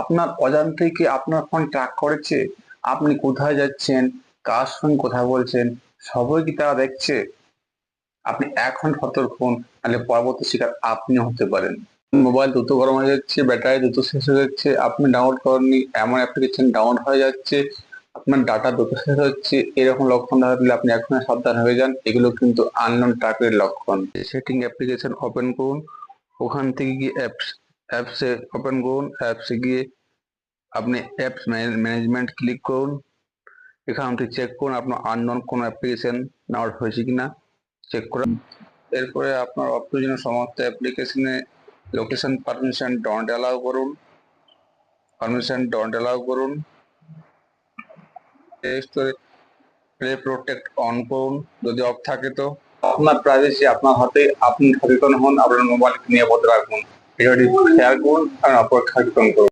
আপনার অজান্তেই কি আপনার ফোন ট্র্যাক করেছে? আপনি কোথায় যাচ্ছেন? কার সঙ্গে কথা বলছেন? সবই কি তারা দেখছে? আপনি এখন সতর্ক হন, নাহলে পরবর্তী শিকার আপনি হতে পারেন। মোবাইল দ্রুত গরম হয়ে যাচ্ছে, ব্যাটারি দ্রুত শেষ হয়ে যাচ্ছে, আপনি ডাউনলোড করেননি, এমন অ্যাপ্লিকেশন ডাউনলোড হয়ে যাচ্ছে, আপনার ডাটা দ্রুত শেষ হচ্ছে, এরকম লক্ষণ দেখা দিলে আপনি এখন সাবধান হয়ে যান, এগুলো কিন্তু আননোন ট্র্যাকের লক্ষণ। সেটিং অ্যাপ্লিকেশন ওপেন করুন, ওখান থেকে গিয়ে অ্যাপস অ্যাপসে ওপেন করুন অ্যাপসে গিয়ে আপনি অ্যাপস ম্যানেজমেন্ট ক্লিক করুন। এখান থেকে চেক করুন আপনার আননোন কোনো অ্যাপ্লিকেশন ডাউনলোড হয়েছে কিনা চেক করুন। এরপরে আপনার অপ্রয়োজনীয় সমস্ত অ্যাপ্লিকেশনে লোকেশন পারমিশন ডন্ট অ্যালাউ করুন। পারমিশন ডন্ট অ্যালাউ করুন। প্লে প্রোটেক্ট অন করুন, যদি অফ থাকে তো। আপনার প্রাইভেসি আপনার হাতে, আপনি সচেতন হন, আপনার মোবাইল নিয়ে বলতে রাখুন। ভিডিওটি শেয়ার করুন আর সচেতন করুন